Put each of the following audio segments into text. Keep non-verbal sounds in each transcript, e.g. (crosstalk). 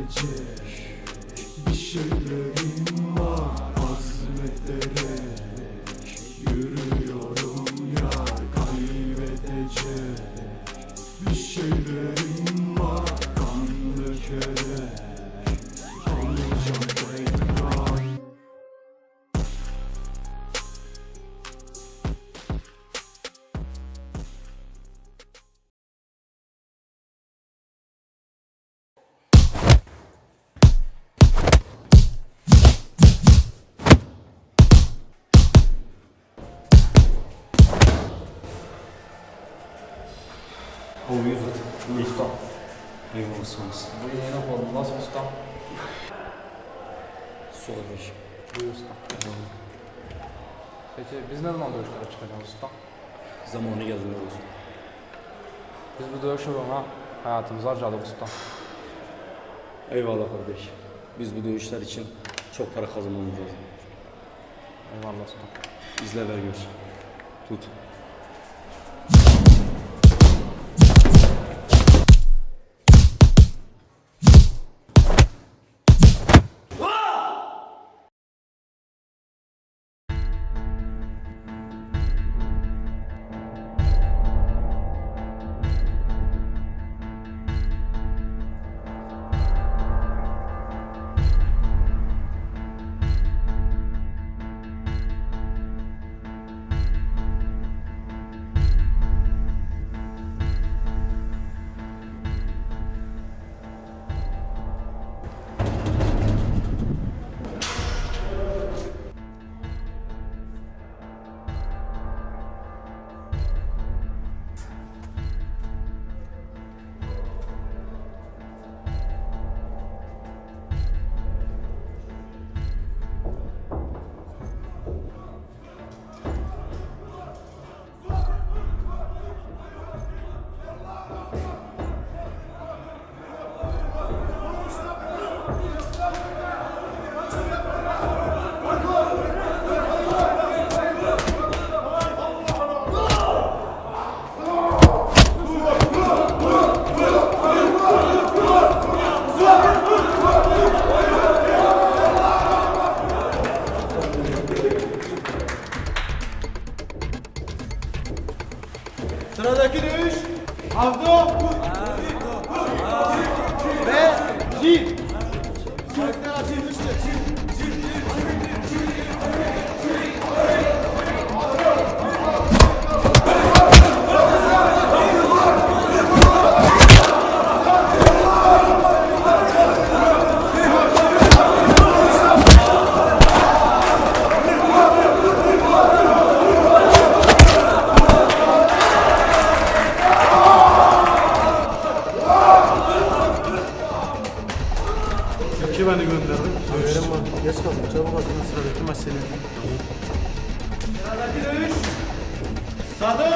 edecek Bir şeylerim Eyvallah sağ olasın. Bu yeni yapalım. Nasıl usta? Su kardeşim. Buyur usta. Peki biz ne zaman dövüşlere çıkacağız usta? Zamanı geldi ne olsun. Biz bu dövüş uğruna hayatımızı harcadık usta. Eyvallah kardeş. Biz bu dövüşler için çok para kazanmamız lazım. Eyvallah usta. İzle ver gör. Tut. Çocuklar açılmıştır. Türkiye beni gönderdi. Haberim var. Geç kaldım. Çabuk hazırlan sıradaki maç senin. Sıradaki dövüş Sado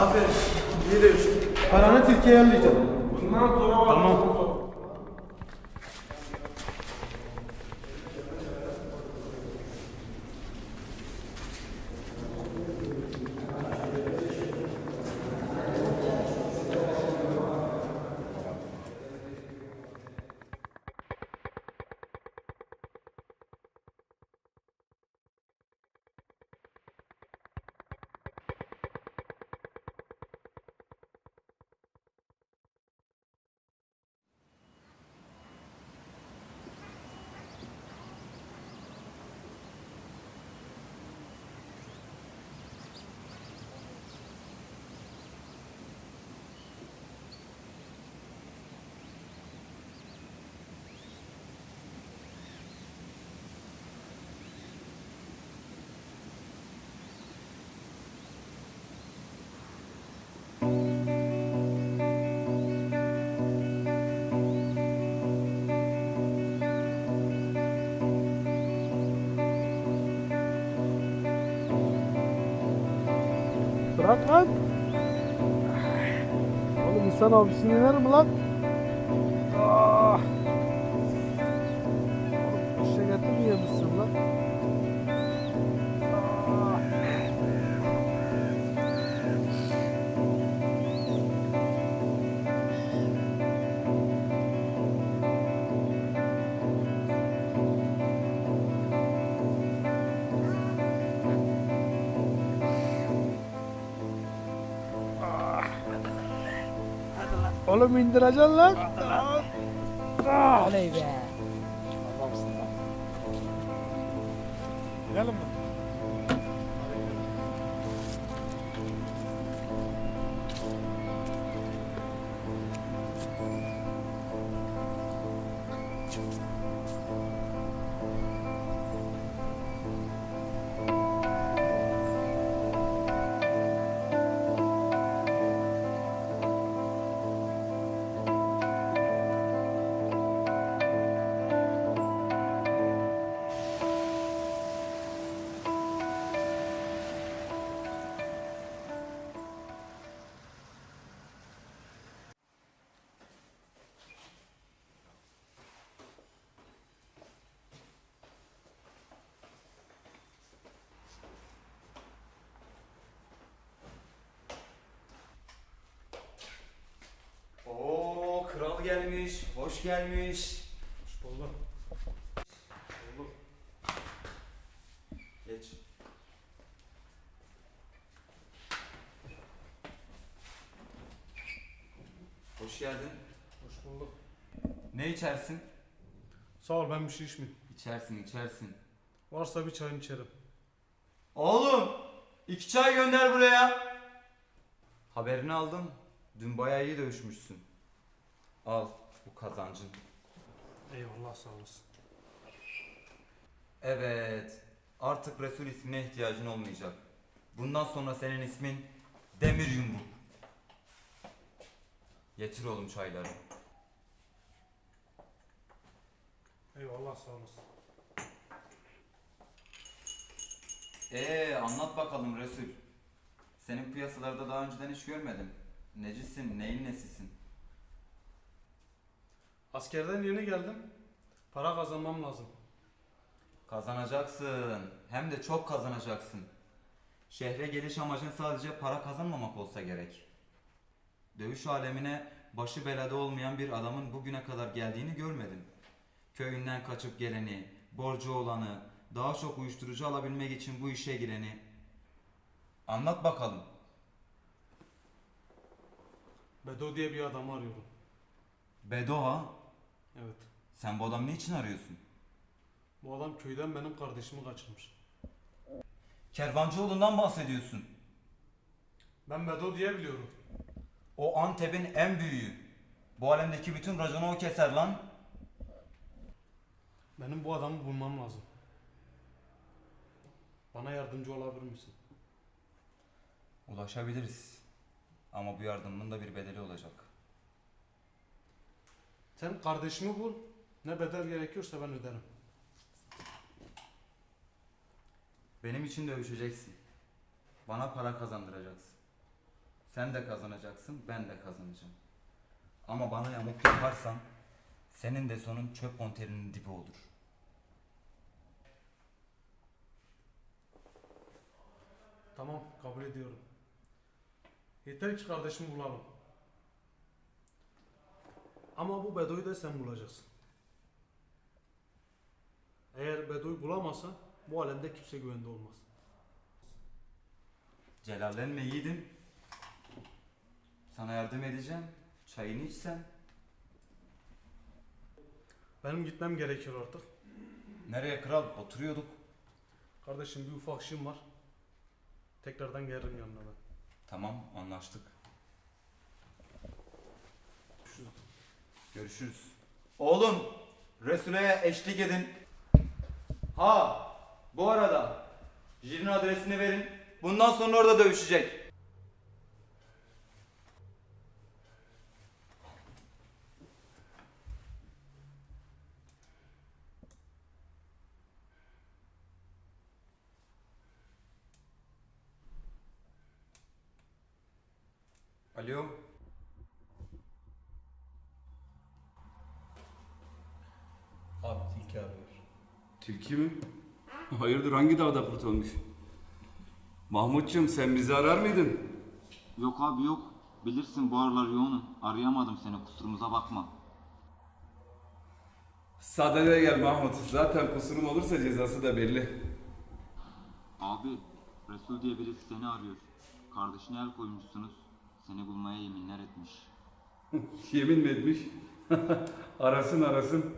Aferin. İyi dövüş. Paranı Türkiye'ye yollayacağım. Tamam. Bırak lan. Oğlum insan abisini iner mi lan? Oğlum indireceksin lan. Oley be. Gidelim mi? Gelmiş, hoş gelmiş. Hoş bulduk. Geç. Hoş geldin. Hoş bulduk. Ne içersin? Sağ ol ben bir şey içmeyeyim. İçersin, içersin. Varsa bir çayını içerim. Oğlum, iki çay gönder buraya. Haberini aldım. Dün bayağı iyi dövüşmüşsün. Al bu kazancın. Eyvallah sağ olasın. Evet. Artık Resul ismine ihtiyacın olmayacak. Bundan sonra senin ismin Demir Yumruk. Getir oğlum çayları. Eyvallah sağ olasın. Ee anlat bakalım Resul. Senin piyasalarda daha önceden hiç görmedim. Necisin, neyin nesisin? Askerden yeni geldim. Para kazanmam lazım. Kazanacaksın. Hem de çok kazanacaksın. Şehre geliş amacın sadece para kazanmamak olsa gerek. Dövüş alemine başı belada olmayan bir adamın bugüne kadar geldiğini görmedim. Köyünden kaçıp geleni, borcu olanı, daha çok uyuşturucu alabilmek için bu işe gireni. Anlat bakalım. Bedo diye bir adamı arıyorum. Bedoğa, Evet. sen bu adamı niçin arıyorsun? Bu adam köyden benim kardeşimi kaçırmış. Kervancıoğlu'ndan bahsediyorsun. Ben Bedo diye biliyorum. O Antep'in en büyüğü. Bu alemdeki bütün raconu o keser lan. Benim bu adamı bulmam lazım. Bana yardımcı olabilir misin? Ulaşabiliriz. Ama bu yardımın da bir bedeli olacak. Sen kardeşimi bul. Ne bedel gerekiyorsa ben öderim. Benim için dövüşeceksin. Bana para kazandıracaksın. Sen de kazanacaksın, ben de kazanacağım. Ama bana yamuk yaparsan senin de sonun çöp konterinin dibi olur. Tamam kabul ediyorum. Yeter ki kardeşimi bulalım. Ama bu Bedo'yu da sen bulacaksın. Eğer Bedo'yu bulamazsan bu alemde kimse güvende olmaz. Celallenme yiğidim. Sana yardım edeceğim. Çayını içsen. Benim gitmem gerekiyor artık. Nereye kral? Oturuyorduk. Kardeşim bir ufak işim var. Tekrardan gelirim yanına ben. Tamam anlaştık. Görüşürüz. Oğlum Resule'ye eşlik edin. Ha bu arada Jir'in adresini verin. Bundan sonra orada dövüşecek. Alo. Abi tilki. Tilki mi? Hayırdır hangi dağda kurt olmuş? Mahmutcuğum sen bizi arar mıydın? Yok abi yok. Bilirsin bu aralar yoğunum. Arayamadım seni kusurumuza bakma. Sadede gel Mahmut. Zaten kusurum olursa cezası da belli. Abi Resul diye birisi seni arıyor. Kardeşine el koymuşsunuz. Seni bulmaya yeminler etmiş. (laughs) Yemin mi etmiş? (laughs) arasın arasın.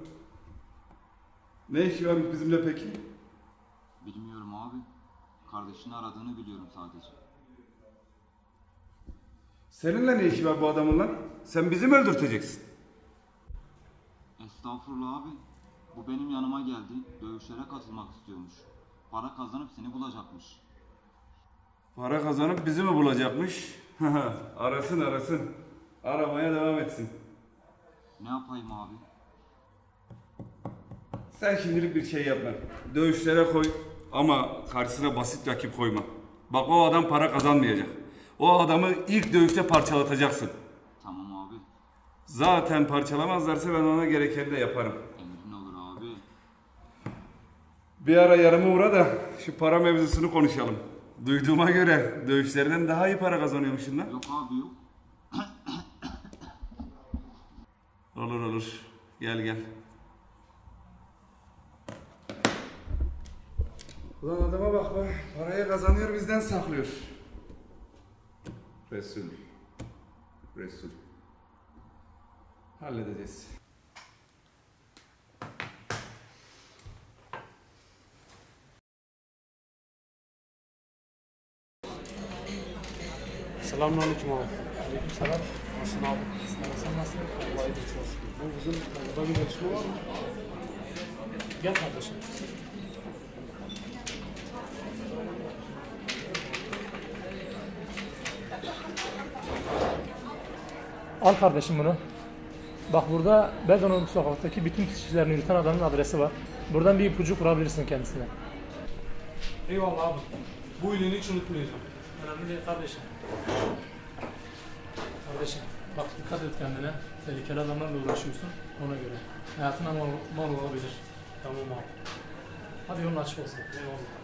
Ne işi varmış bizimle peki? Bilmiyorum abi. Kardeşini aradığını biliyorum sadece. Seninle ne işi var bu adamın lan? Sen bizi mi öldürteceksin? Estağfurullah abi. Bu benim yanıma geldi. Dövüşlere katılmak istiyormuş. Para kazanıp seni bulacakmış. Para kazanıp bizi mi bulacakmış? (laughs) arasın arasın. Aramaya devam etsin. Ne yapayım abi? Sen şimdilik bir şey yapma. Dövüşlere koy ama karşısına basit rakip koyma. Bak o adam para kazanmayacak. O adamı ilk dövüşte parçalatacaksın. Tamam abi. Zaten parçalamazlarsa ben ona gerekeni de yaparım. Emrin olur abi. Bir ara yarıma uğra da şu para mevzusunu konuşalım. Duyduğuma göre dövüşlerden daha iyi para kazanıyormuşsun lan. Yok abi yok. Olur olur. Gel gel. Ulan adama bak be. Parayı kazanıyor bizden saklıyor. Resul. Resul. Halledeceğiz. Selamünaleyküm abi. Aleykümselam. Nasılsın abi? Sen nasılsın? Allah'a emanet olsun. Bu bizim burada bir gelişme var mı? Gel kardeşim. Al kardeşim bunu. Bak burada Bedon'un sokaktaki bütün kişilerini yürüten adamın adresi var. Buradan bir ipucu kurabilirsin kendisine. Eyvallah abi. Bu iyiliğini hiç unutmayacağım. Önemli değil kardeşim. Kardeşim bak dikkat et kendine. Tehlikeli adamlarla uğraşıyorsun ona göre. Hayatına mal, mal olabilir. Tamam abi. Hadi yolun açık olsun. Eyvallah.